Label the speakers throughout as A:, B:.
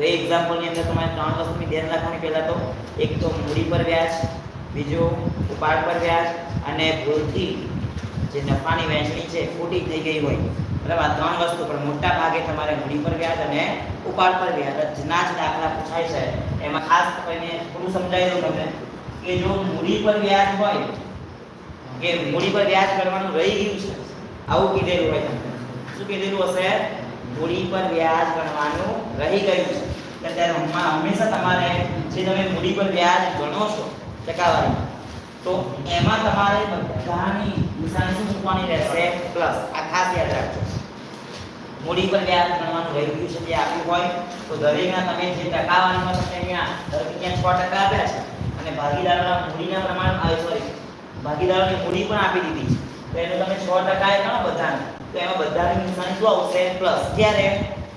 A: તો એ એક્ઝામ્પલની અંદર તમારે ત્રણ વસ્તુની ધ્યાન રાખવાની પહેલાં તો, એક તો મૂડી પર વ્યાજ, બીજો ઉપાડ પર વ્યાજ અને ભૂલથી જે નફાની વહેંચણી છે ખોટી થઈ ગઈ હોય. બરાબર? આ ત્રણ વસ્તુ, પણ મોટા ભાગે તમારે મૂડી પર વ્યાજ અને ઉપાડ પર વ્યાજ ના જ દાખલા પૂછાય છે. એમાં ખાસ કરીને થોડું સમજાવી દઉં તમને કે જો મૂડી પર વ્યાજ હોય, કે મૂડી પર વ્યાજ કરવાનું રહી ગયું છે, આવું કીધેલું હોય તમને. શું કીધેલું હશે? મૂડી પર વ્યાજ ગણવાનું રહી ગયું છે. એટલે ત્યારે હંમેશા તમારે, જે તમે મૂડી પર વ્યાજ ગણો છો ટકાવારી, તો એમાં તમારે બધાની નિશાની શું મૂકવાની રહેશે? પ્લસ, આ ખાસ યાદ રાખજો. મૂડી પર વ્યાજ ગણવાનું રહી ગયું છે તે આપ્યું હોય, તો દરેકના તમે જે ટકાવારીમાં તમને અહીંયા ત્યાં છ ટકા આપ્યા છે, અને ભાગીદારોના મૂડીના પ્રમાણ સોરી ભાગીદારોની મૂડી પણ આપી દીધી છે. તો એનું તમે છ ટકા ગણો બધાને, તો એમાં બધાની નિશાની શું આવશે? પ્લસ જ્યારે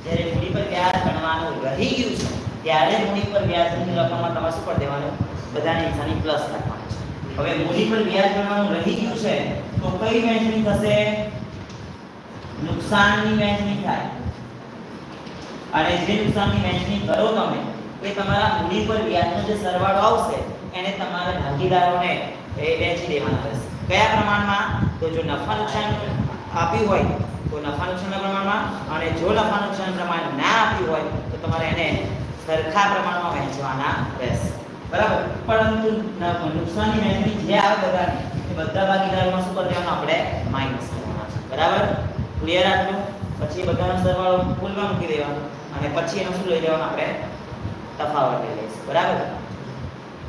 A: જ્યારે મૂડી પર વ્યાજ ગણવાનું રહી ગયું છે, ત્યારે મૂડી પર વ્યાજની રકમમાં તમારે શું કરી દેવાનું? બધાની નિશાની પ્લસ રાખવાની છે. હવે મૂડી પર વ્યાજ ગણવાનું રહી ગયું છે, તો કઈ વહેંચણી થશે? નુકસાનની વહેંચણી થાય. અને જે નુકસાનની વહેંચણી કરો તમે, એ તમારા મૂડી પર વ્યાજનો જે સરવાળો આવશે, એને તમારે ભાગીદારોને એ વહેંચી દેવાના રહેશે. કયા પ્રમાણમાં? તો જો નફા નુકસાન આપ્યું હોય તો નફા નુકસાનના પ્રમાણમાં અને જો નફા નુકસાન પ્રમાણ ના આપ્યું હોય, તો તમારે એને સરખા પ્રમાણમાં વહેંચવાના રહેશે. બરાબર? પરંતુ નુકસાનની વહેંચણી જે આવે બધાની, એ બધા ભાગીદારોમાં શું કરી દેવાનું આપણે માઇનસ કરવાના છે. બરાબર? ક્લિયર આટલું પછી બધાનો સરવાળો ફૂલમાં મૂકી દેવાનો. અને પછી એનું શું લઈ લેવાનું? આપણે તફાવત લઈ લઈશું. બરાબર?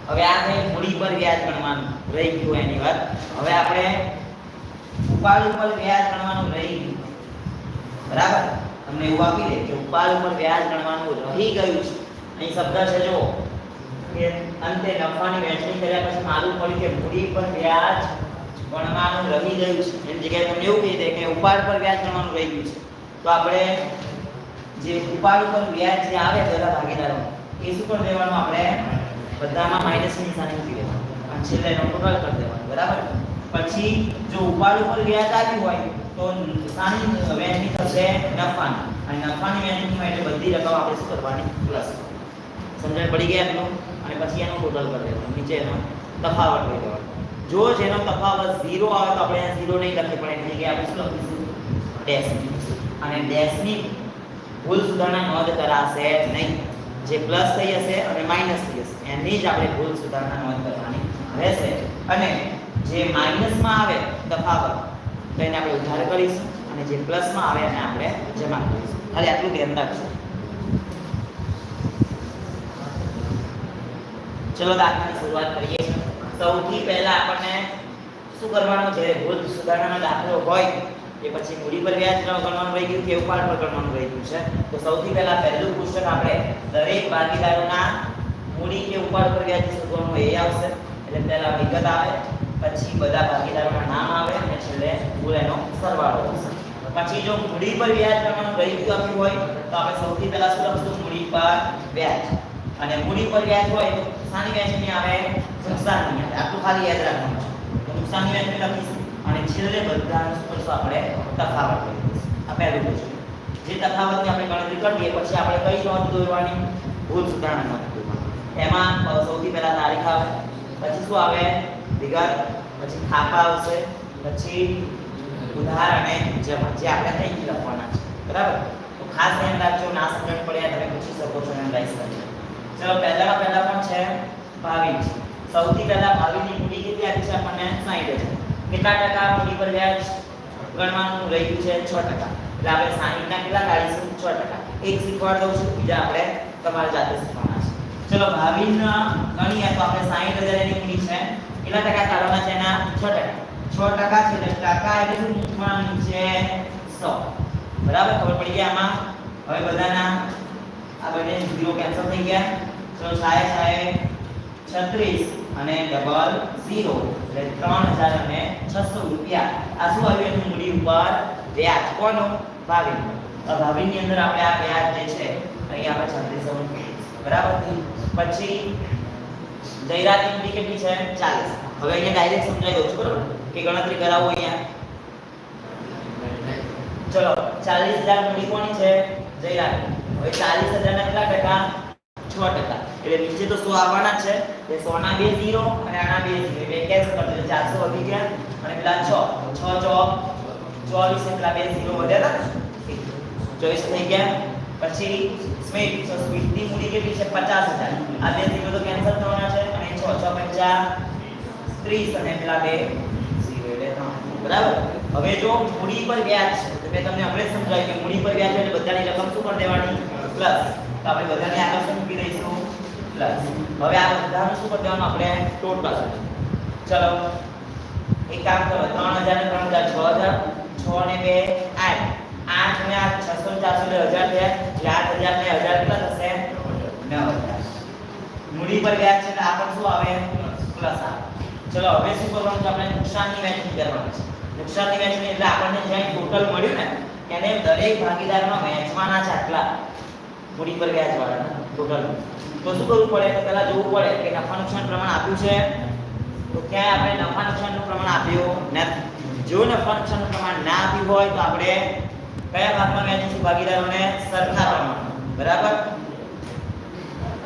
A: હવે આ થઈ મૂડી પર વ્યાજ ગણવાનું. રહી ગયું એની વાત. હવે આપણે ઉપાડ ઉપર વ્યાજ ગણવાનું રહી ગયું. બરાબર? તમને એવું આપી દે કે ઉપાડ ઉપર વ્યાજ ગણવાનું રહી ગયું છે. અહીં શબ્દ છે જો કે અંતે નફાની વહેંચણી કર્યા પછી માલુમ પડ્યું કે મૂડી પર વ્યાજ ગણવાનું રહી ગયું છે. એની જગ્યાએ તમને એવું કહી દે કે ઉપાડ પર વ્યાજ ગણવાનું રહી ગયું છે. તો આપણે જે ઉપાડ ઉપર વ્યાજ જે આવે બધા ભાગીદારો, એ શું કરી દેવાનું? આપણે બધામાં માઇનસની નિશાની મૂકી દેવાનું. અને છેલ્લે એનો ટોટલ કરી દેવાનું. બરાબર? પછી જો ઉપાડ ઉપર વ્યાજ આવ્યું હોય તો નિશાની વહેંચણી થશે નફાની. અને નફાની વહેંચણીમાં એટલે બધી રકમ આપણે શું કરવાની? પ્લસ સમજણ પડી ગયા એટલું અને પછી એનો ટોટલ કરી દેવાનું. નીચે એનો તફાવત લઈ દેવાનો જો જેનો તફાવત ઝીરો આવે તો આપણે 0 નહીં લખી પડે એટલે કે આપણે શું લખીશું? ડેશ અને ડેશની ભૂલ સુધારણા નોંધ કરાશે નહીં. જે પ્લસ થઈ હશે અને માઇનસ થઈ હશે. એની જ આપણે ભૂલ સુધારણા નોંધ કરવાની રહેશે. અને જે માઇનસમાં આવે, તફાવત તો એને આપણે ઉધાર કરીશું અને જે પ્લસમાં આવે એને આપણે જમા કરીશું. ખાલી આટલું ધ્યાન રાખજો. ચલો દાખલાની શરૂઆત કરીએ. સૌથી પહેલા આપણને શું કરવાનું? છે ભૂલ સુધારણાનો દાખલો હોય, એ પછી મૂડી પર વ્યાજ ગણવાનું રહી ગયું કે ઉપાડ પર ગણવાનું રહી ગયું છે? તો સૌથી પહેલા પહેલું પુસ્તક આપણે દરેક ભાગીદારોના મૂડી કે ઉપાડ પર વ્યાજ શોધવાનું એ આવશે. એટલે પહેલા વિગત આવે, પછી બધા ભાગીદારોના નામ આવે, અને છેલ્લે કુલ એનો સરવાળો આવશે પછી જો મૂડી પર વ્યાજ પ્રમાણ ગયું આપ્યું હોય, તો આપણે સૌથી પહેલા શું લખશું? મૂડી પર વ્યાજ. અને મૂડી પર વ્યાજ હોય તો નુકસાની વ્યાજની આવે નુકસાનની આવે આટલું ખાલી યાદ રાખવાનું. તો વ્યાજની લખીશું. અને છેલ્લે બધાનું શું આપણે તફાવત લઈશું આ પહેલું પૂછ્યું જે તફાવતની આપણે ગણતરી કરીએ, પછી આપણે કઈ નોંધ દોરવાની? ભૂલ સુધારણા નોંધ એમાં સૌથી પહેલા તારીખ આવે, પછી શું આવે? વિગત પછી ખાપા આવશે, પછી અને જમા જે આપણે અહીંથી લખવાના છે. બરાબર? તો ખાસ ધ્યાન રાખજો ના સમજણ પડે તમે પૂછી શકો છો એનાલાઇઝ કરી ચલો, પહેલામાં પહેલા પણ છે ભાવિ સૌથી પહેલા ભાવિની મૂડી કેટલી આપી છે આપણને? 60 છે કેટલા ટકા મૂડી પર વ્યાજ ગણવાનું રહ્યું છે? 6 ટકા. એટલે આપણે 60 ના કેટલા કાઢીશું? 6 ટકા. એક શીખવાડ દઉં છું, બીજા આપણે તમારે જાતે શીખવાના છે. ચલો ભાવિના ગણીએ તો આપણે 60000 એની મૂડી છે. કેટલા ટકા કાઢવાના છે એના? 6 ટકા. 6 ટકા છે એટલે ટકા એટલે શું મૂકવાનું છે? 100 બરાબર? ખબર પડી ગઈ આમાં? હવે બધાના આ બંને ઝીરો કેન્સલ થઈ ગયા. તો સાહેબ સાય છત્રીસ અને ડબલ ઝીરો એટલે ત્રણ હજાર અને છસો રૂપિયા. આ શું આવ્યું એનું મૂડી ઉપર? વ્યાજ. કોનો? ભાવિન ભાવિનની અંદર આપણે આ વ્યાજ જે છે, અહીં આપણે છત્રીસો બરાબર? પછી જયરાજની મૂડી કેટલી છે? ચાલીસ. હવે અહીંયા ડાયરેક્ટ સમજાવી દઉં છું, બરાબર? કે ગણતરી કરાવો અહીંયા. ચલો, ચાલીસ મૂડી કોની છે? જયરાજ હવે ચાલીસ ના કેટલા ટકા? છ ટકા. એટલે નીચે તો સો આવવાના છે. એ સો ના બે ઝીરો અને આના બે ઝીરો. બે કેન્સલ કરી દીધું. ચારસો વધી ગયા અને પેલા છ. છ ચોક ચોવીસ એટલા બે ઝીરો વધ્યા હતા ચોવીસ થઈ ગયા. પછી સ્મિત. તો સ્મિતની મૂડી કેટલી છે? પચાસ હજાર. આ બે ઝીરો તો કેન્સલ થવાના છે. અને છ છ પંચા ત્રીસ અને પેલા બે બરાબર? હવે જો મૂડી પર વ્યાજ છે, તો મેં તમને હમણાં સમજાવ્યું કે મૂડી પર વ્યાજ એટલે બધાની રકમ શું કરી દેવાની? પ્લસ, તો આપણે બધાને આગળ શું મૂકી દઈશું? પ્લસ. હવે આ બધાનું શું કરી દેવાનું આપણે? ટોટલ. ચલો, એક કામ કરો, ત્રણ હજાર ને ત્રણ હજાર, છ હજાર, છ ને બે, આઠ. આઠ ને આઠ, છસો ને ચારસો ને હજાર થયા એટલે આઠ હજાર ને હજાર કેટલા થશે? નવ હજાર. મૂડી પર વ્યાજ છે આ પણ શું આવે? પ્લસ આવે ચલો, હવે શું કરવાનું છે આપણે? નુકસાનની વહેંચણી કરવાની છે. નુકસાનની વહેંચણી એટલે આપણને જ્યાં ટોટલ મળ્યું ને એને દરેક ભાગીદારમાં વહેંચવાના આટલા. મૂડી પર વ્યાજ ટોટલ તો શું કરવું પડે? તો પહેલાં જોવું પડે કે નફા નુકસાન પ્રમાણ આપ્યું છે. તો ક્યાંય આપણે નફા નુકસાનનું પ્રમાણ આપ્યું નથી. જો નફા નુકસાનનું પ્રમાણ ના આપ્યું હોય, તો આપણે કયા ભાગમાં વહેંચીશું ભાગીદારોને સરખા પ્રમાણમાં બરાબર?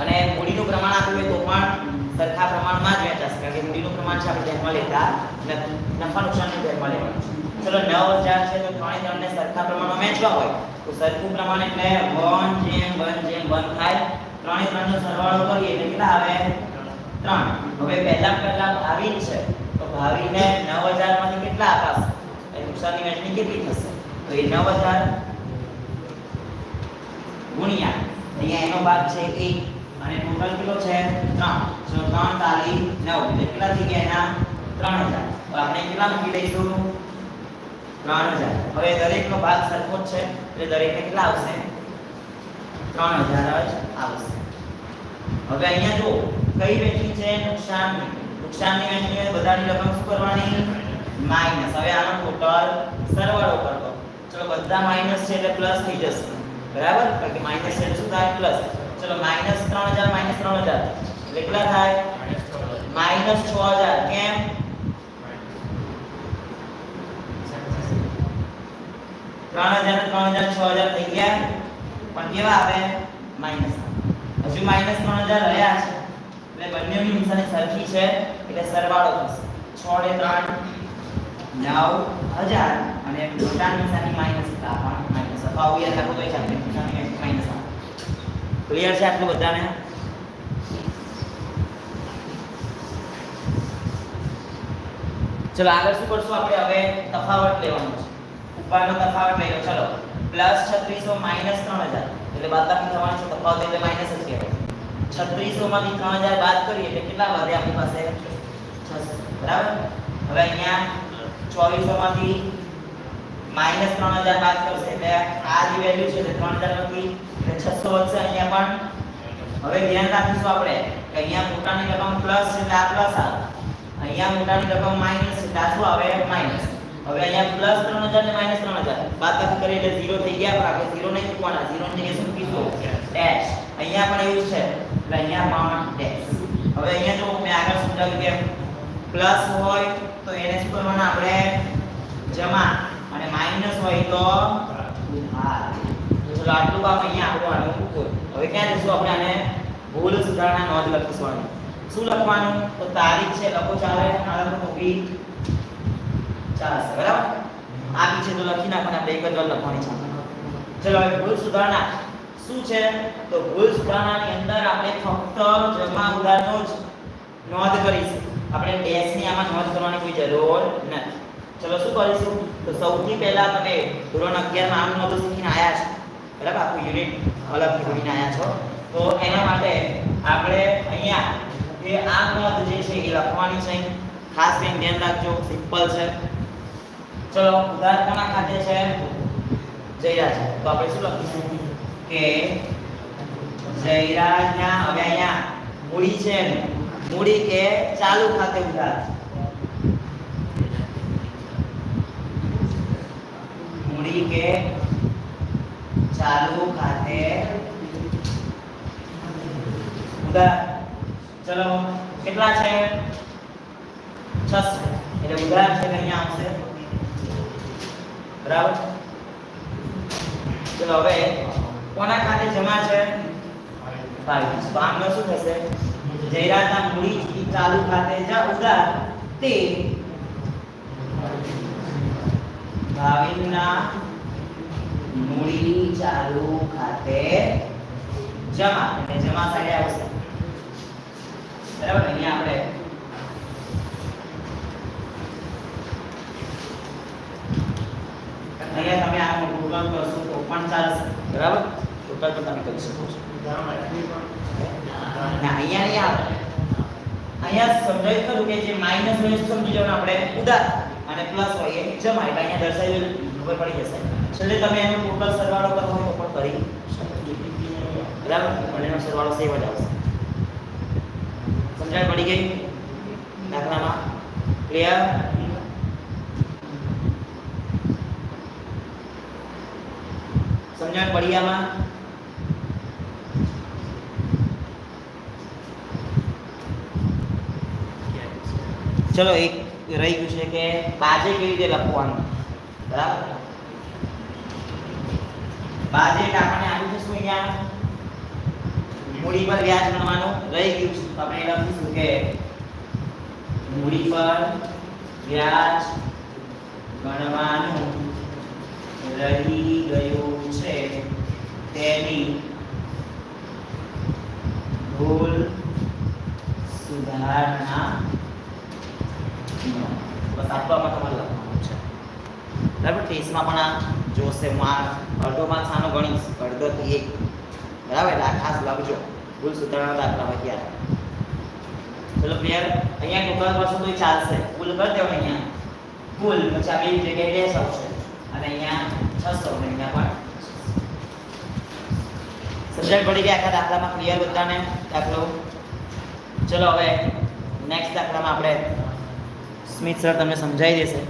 A: અને મૂડીનું પ્રમાણ આપ્યું હોય તો પણ સરખા પ્રમાણમાં જ વહેંચાશે કારણ કે મૂડીનું પ્રમાણ છે, આપણે ધ્યાનમાં લેતા નથી નફા નુકસાન ધ્યાનમાં લેવાનું ચલો, નવ હજાર છે, તો ત્રણે ત્રણને સરખા પ્રમાણમાં વહેંચવા હોય, તો સરખું પ્રમાણ એટલે વન જેમ વન જેમ વન થાય ત્રણે ત્રણનો સરવાળો કરીએ એટલે કેટલા આવે? ત્રણ. હવે પહેલા પહેલા ભાવિન છે, તો ભાવિને નવ હજારમાંથી કેટલા અપાશે એ નુકસાનની વહેંચણી કેટલી થશે? તો એ નવ હજાર ગુણ્યા, અહીંયા એનો ભાગ છે એક અને ટોટલ કેટલો છે? ત્રણ. જો ત્રણ તાલી નવ. એટલે કેટલા થઈ ગયા એના? ત્રણ હજાર. તો આપણે કેટલા મૂકી દઈશું? ત્રણ હજાર. હવે દરેકનો ભાગ સરખો જ છે. એટલે દરેકને કેટલા આવશે? ત્રણ હજાર જ આવશે. હવે અહીંયા જો કઈ વહેંચણી છે? નુકસાનની. નુકસાનની હોય બધાની રકમ શું કરવાની? માઇનસ હવે આનો ટોટલ સરવાળો કરવો. ચલો, બધા માઇનસ છે એટલે પ્લસ થઈ જશે. બરાબર? કારણ કે માઇનસ છે શું થાય? પ્લસ ચલો માઇનસ ત્રણ હજાર માઇનસ ત્રણ હજાર. એટલે કેટલા થાય? માઇનસ છ હજાર. કેમ? ત્રણ હજાર ત્રણ હજાર છ હજાર થઈ ગયા. પણ કેવા આવે? માઇનસ હજુ માઇનસ ત્રણ હજાર રહ્યા છે. એટલે બંનેની સરખી છે. એટલે સરવાળો થશે. છ ને ત્રણ. નવ હજાર. અને મોટા નિશાની માઇનસ પણ માઇનસ અથવા આવું યાદ રાખો તો ચાલે નિશાની માઇનસ ક્લિયર છે આટલું બધાને ચલો આગળ શું કરશું આપણે હવે તફાવત લેવાનો છે ઉપરનો તફાવત લઈ લો ચલો પ્લસ છત્રીસો માઇનસ ત્રણ હજાર એટલે બાદબાકી થવાનું છે તફાવત એટલે માઇનસ જ કહેવાય છત્રીસો માંથી ત્રણ હજાર બાદ કરીએ એટલે કેટલા વધે આપણી પાસે બરાબર હવે અહીંયા ચોવીસો માંથી માઇનસ ત્રણ હજાર બાદ કરશે. એટલે આ જે વેલ્યુ છે તે ત્રણ હજાર નથી એટલે છસો વધશે અહીંયા પણ હવે ધ્યાન રાખીશું આપણે કે અહીંયા મોટાની રકમ પ્લસ છે આ પ્લસ આવે. અહીંયા મોટાની રકમ માઇનસ છે આવે? માઇનસ હવે અહીંયા પ્લસ ત્રણ હજાર ને માઇનસ ત્રણ હજાર. બાદબાકી કરીએ એટલે ઝીરો થઈ ગયા પણ આપણે ઝીરો નહીં મૂકવાના. ઝીરો ની જગ્યાએ શું કીધું? ડેશ અહીંયા પણ એવું છે. એટલે અહીંયા પણ ડેશ હવે અહીંયા જો મેં આગળ સમજાવ્યું કે પ્લસ હોય તો એને શું કરવાના? આપણે જમા અને માઇનસ હોય તો ઉધાર તો ચલો, આટલું કામ અહીંયા આપણું આનું હવે ક્યાં જશું આપણે આને? ભૂલ સુધારણા નોંધ લખીશું. શું લખવાનું? તો તારીખ છે, લખો ચાલે આ લખો બી ચાલશે બરાબર? આ પીછે તો લખી એક જ વાર લખવાની છે. ચલો, હવે ભૂલ સુધારણા. શું છે? તો ભૂલ સુધારણાની અંદર આપણે ફક્ત જમા ઉધારનો જ નોંધ કરીશું. આપણે ડેશની આમાં નોંધ કરવાની કોઈ જરૂર નથી. ચલો, શું કરીશું તો સૌથી પહેલા તમે ધોરણ 11 માં આમ નોંધો શીખીને આયા છો. બરાબર? આખું યુનિટ અલગથી જોઈને આયા છો. તો એના માટે આપણે અહીંયા જે આ નોંધ જે છે એ લખવાની છે. ખાસ કરીને ધ્યાન રાખજો, સિમ્પલ છે. ચલો ઉધાર કોના ખાતે છે, જયરાજ. તો આપણે શું લખીશું? કે જયરાજના, હવે અહીંયા મૂડી છે. મૂડી કે ચાલુ ખાતે ઉધાર મૂડી કે ચાલુ ખાતે ઉધાર ચલો, કેટલા છે? 600 એટલે ઉધાર છે એટલે અહીંયા આવશે. બરાબર? ચલો, હવે કોના ખાતે જમા છે? બાવીસ તો આમનો શું થશે? જયરાજના મૂડી ચાલુ ખાતે જા ઉધાર તે ભાવિનના મૂડી ચાલુ ખાતે જમા. એટલે જમા સાઈડે આવશે બરાબર અહીંયા આપણે અહીંયા તમે આ ટોટલ કરશો તો પણ ચાલશે. બરાબર? ટોટલ પણ તમે કરી શકો છો. ના, અહીંયા નહીં આવે. અહીંયા સમજાય ખરું કે જે માઇનસ હોય સમજી જવાનું આપણે. ઉધાર અને પ્લસ હોય એ જમા. એટલે અહીંયા દર્શાવેલું ખબર પડી જશે. છેલ્લે તમે એનો ટોટલ સરવાળો કરવો તો પણ કરી બરાબર? બંનેનો સરવાળો સેમ જ આવશે. સમજણ પડી ગઈ? દાખલામાં. ક્લિયર સમજણ પડી આમાં? ચલો, એક રહી ગયું છે કે બાજે કેવી રીતે લખવાનું? બરાબર? બાજે એટલે આપણને આવ્યું છે અહીંયા મૂડી પર વ્યાજ ગણવાનું રહી ગયું છે. તો આપણે લખીશું કે મૂડી પર વ્યાજ ગણવાનું રહી ગયું છે. તેની ભૂલ સુધારણા બસ આપવામાં તમારે લખવાનું છે. બરાબર? ટેસ્ટમાં પણ આ જોશે આ અડધો સાનો ગણીશ અડધોથી એક. બરાબર? એટલે આ ખાસ લખજો ભૂલ સુધારણા દાખલામાં ક્યારે ચલો ક્લિયર અહીંયા ટોટલ કરશો તો ચાલશે. ભૂલ કરી દેવાનું અહીંયા. ભૂલ, પછી આ બે જગ્યાએ ડેશ આવશે અને અહીંયા છસો અને અહીંયા પણ. સમજણ પડી ગઈ આખા દાખલામાં. ક્લિયર બધાને દાખલો. ચલો હવે નેક્સ્ટ દાખલામાં આપણે સ્મિત સર તમને સમજાવી દેશે.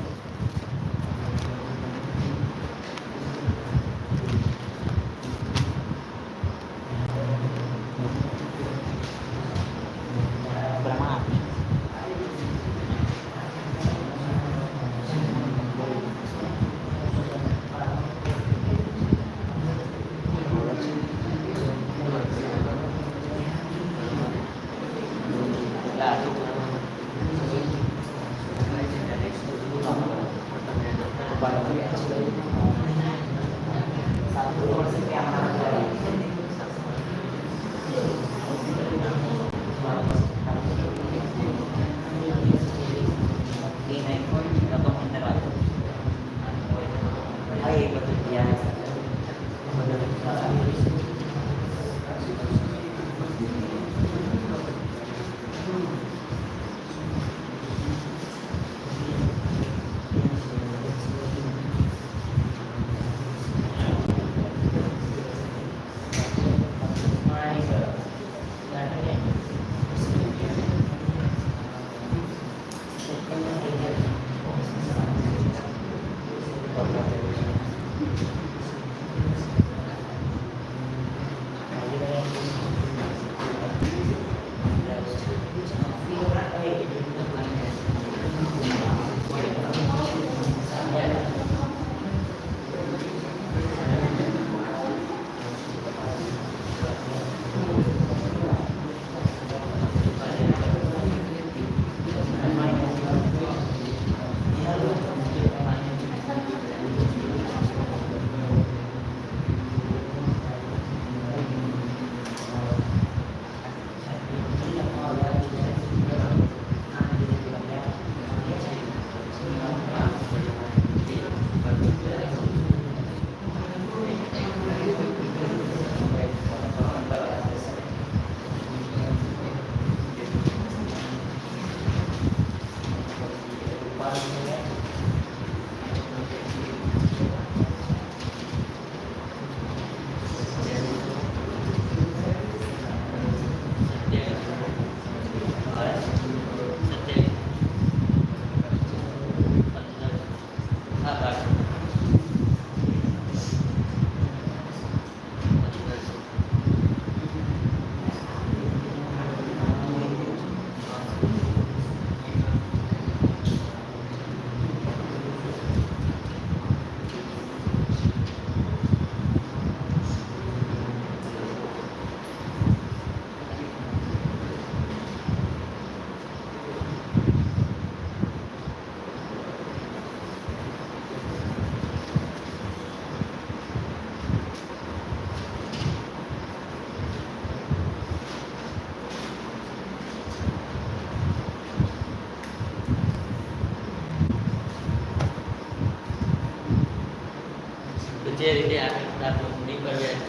B: જે રીતે આપણે દાખલો મૂડી પર વ્યાજ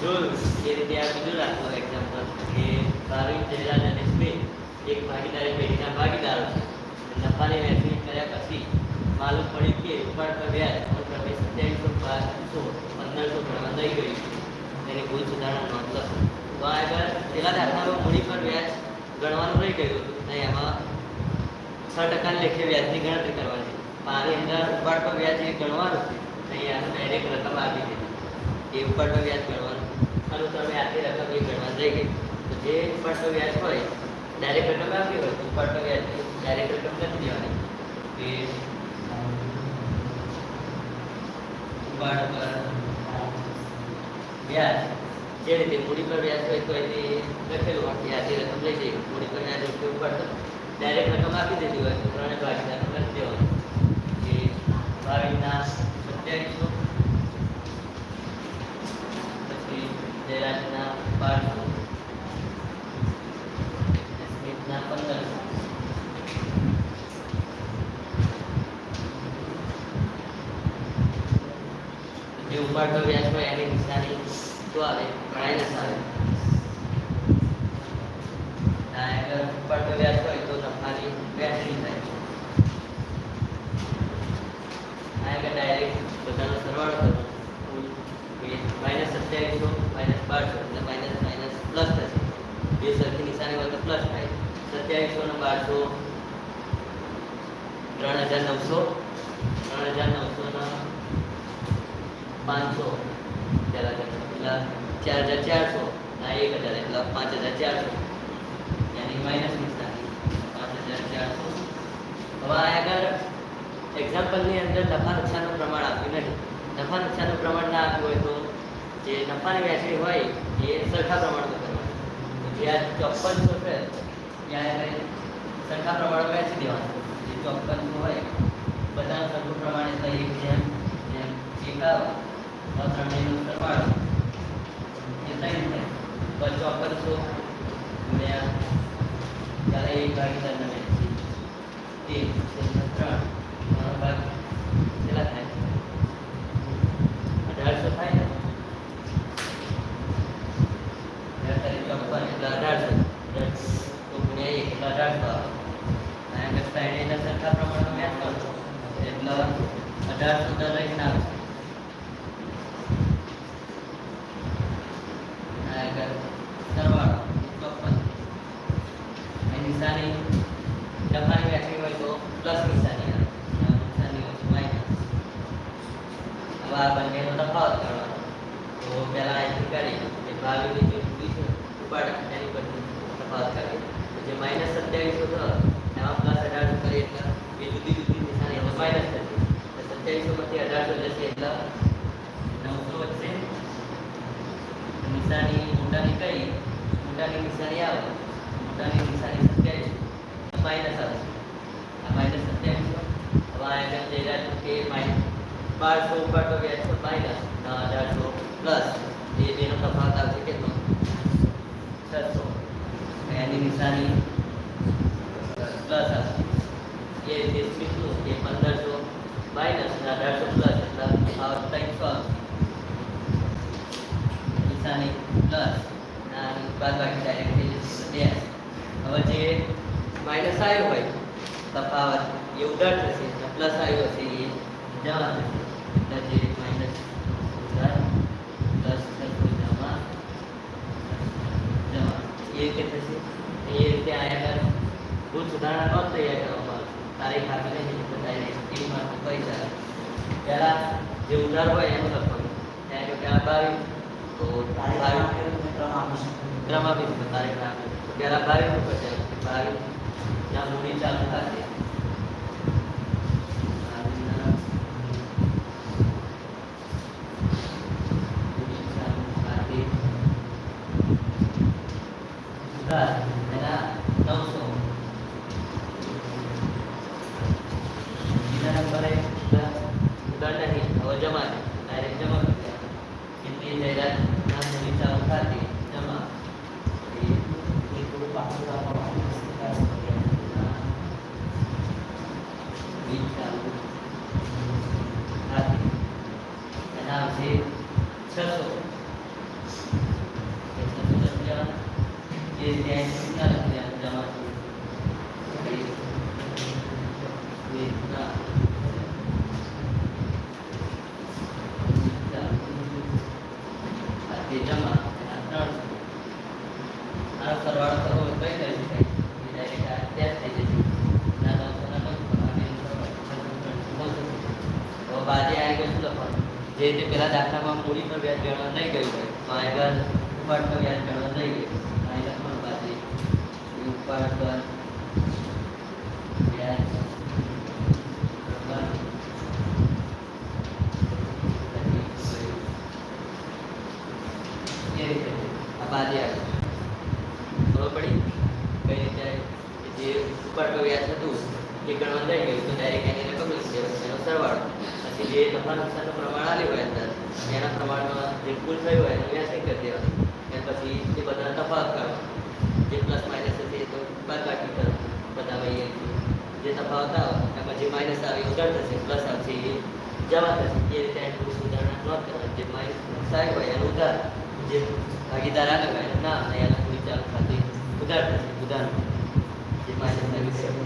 B: જોયું એ રીતે આ બીજો દાખલો એક્ઝામ્પલ કે ભાવિક જયરાજ અને સ્મિત એક ભાગીદારી પેઢીના ભાગીદારો છે. નફાની વહેંચણી કર્યા પછી માલુમ પડ્યું કે ઉપર પર વ્યાજ રૂપિયા સત્યાવીસો પાંચસો પંદરસો થઈ ગયું તેની કોઈ સુધારણા નોંધ લખો તો આ આગળ પેલા દાખલામાં મૂડી પર વ્યાજ ગણવાનું રહી ગયું હતું. અને એમાં છ ટકા લેખે વ્યાજની ગણતરી કરવાની. મારી અંદર ઉપાડ પર વ્યાજ એ ગણવાનું છે. ડાયરેક્ટ રકમ આપી દીધી. એ વ્યાજ ગણવાનું એ હોય હોય નથી એ મૂડી પર વ્યાજ હોય, તો એ લખેલું હોય કે આટલી રકમ લઈ જઈએ, મૂડી પર વ્યાજ ઉપાડ ડાયરેક્ટ રકમ આપી દીધી હોય, તો ત્રણે ભાગીદાર કરી દેવાનું. કે ભાવિકના સત્યાવીસો પછી જયરાજના જે ઉપાડતો વ્યાજ હોય એની નિશાની શું આવે માઇનસ આવે આ આગળ ઉપાડતો વ્યાજ હોય તો નફાની વહેંચણી થાય આ આગળ ડાયરેક્ટ બધાનો સરવાળો કરવાનો માઇનસ સત્યાવીસો માઇનસ બારસો એટલે માઇનસ માઇનસ પ્લસ થશે. બે સરખી નિશાની હોય તો પ્લસ થાય. સત્યાવીસો ને બારસો, ત્રણ હજાર નવસો, ત્રણ હજાર નવસો ને પાંચસો પહેલા ચાર હજાર ચારસો ના એક હજાર એટલે પાંચ હજાર ચારસો. એની માઇનસ નિશાની, પાંચ હજાર ચારસો. હવે આગળ એક્ઝામ્પલની અંદર નફા નુકસાનનું પ્રમાણ આપ્યું નથી. નફા નુકસાનનું પ્રમાણ ના આપ્યું હોય તો જે નફાની વહેંચણી હોય, એ સરખા પ્રમાણમાં કરવાની તો જે આ ચોપ્પનસો છે ત્યાં આગળ સરખા પ્રમાણમાં વહેંચી દેવાનું. જે ચોપ્પનસો હોય, બધાનું સરખું પ્રમાણ એટલે એક જેમ જેમ એક આવે તો ત્રણેયનો સરવાળો. એ ત્રણ થાય તો ચોપ્પનસો ગુણ્યા ચાલે એક ભાગીદારને વહેંચી એક છેદમાં ત્રણ ત્રણ ભાગ કેટલા થાય અઢારસો થાય ને અઢાર ચોપ્પન એટલે અઢારસો તો ગુણ્યા એક એટલે અઢારસો આવે અને આગળ ત્રણેયના સરખા પ્રમાણમાં વ્યાજ કરશો એટલે અઢારસો દર લઈને આવશે અને આગળ સરવાળો ચોપ્પન એ નિશાની નફાની વ્યાખ્યા હોય તો પ્લસ નિશાની આવે અને નુકસાનની હોય તો માઇનસ હવે આ બંનેનો તફાવત કરવાનો તો પહેલા અહીંથી કરી કે ભાવીની જે મૂડી છે ઉપાડ એની પરથી તફાવત કરીએ તો જે માઇનસ સત્યાવીસો હતો એમાં પ્લસ અઢારસો કરીએ એટલે એ જુદી જુદી નિશાની એટલે માઇનસ થશે એટલે સત્યાવીસોમાંથી અઢારસો જશે એટલે નવસો વચ્ચે નિશાની મોટાની કઈ મોટાની નિશાની આવે મોટાની નિશાની સત્યાવીસ માઇનસ આવે આ માઇનસ સત્યાવીસો આ આગળ જઈ રહ્યા કે માઇનસ બારસો ઉપર તો તો માઇનસ અઢારસો પ્લસ એ બેનો તફાવત આવશે કેટલો છસો એની નિશાની પ્લસ આવશે એ સ્પીડનું એ પંદરસો માઇનસ અઢારસો પ્લસ એટલે તફાવત નિશાની પ્લસ અને બાકી ડાયરેક્ટ બે હવે જે માઇનસ આવ્યો હોય તફાવત એ ઉધાર થશે પ્લસ આવ્યો હશે એ જમા થશે એટલે જે માઇનસ ઉધાર પ્લસ થશે જમા જમા એ રીતે થશે એ રીતે આયા આગળ ભૂલ સુધારણા નોંધ તૈયાર કરવામાં આવશે તારીખ આપીને જે બતાવીને સ્કીમમાં પૈસા પહેલા જે ઉધાર હોય એનું લખવાનું ત્યાં જો કે આ બાવીસ તો
A: તારીખ
B: બાવીસ
A: આપેલું મેં ત્રણ આપી શકું
B: ક્રમ આપી દીધો તારીખ ના આપી પહેલા બાવીસનું કરશે બાવીસ જ્યાં મૂડી ચાલુ થશે છસો છસો પચાસ જે ત્યાં જે ઉપર પર વ્યાજ હતું એ ગણવા નહીં ગયું તો ડાયરેક્ટ એની રકમ લખી એનો સરવાળો પછી જે નફા નુકસાનનું પ્રમાણ આવ્યું હોય અંદર એના પ્રમાણમાં જે કુલ થયું હોય એનું વ્યાજ કરી દેવાનું અને પછી એ બધા તફાવત કરવાનો જે પ્લસ માઇનસ હશે એ તો બાદ બાકી કરવાનું બધા ભાઈ જે તફાવત આવે એમાં જે માઇનસ આવે એ ઉધાર થશે પ્લસ આવશે એ જમા થશે એ રીતે એટલું સુધારણા ન કરવાની જે માઇનસ સાહેબ હોય એનું ઉધાર જે ભાગીદાર આવે એનું નામ અને એના વિચાર ખાતે ઉધાર થશે ઉધાર જે માઇનસ આવ્યું છે એટલે જમા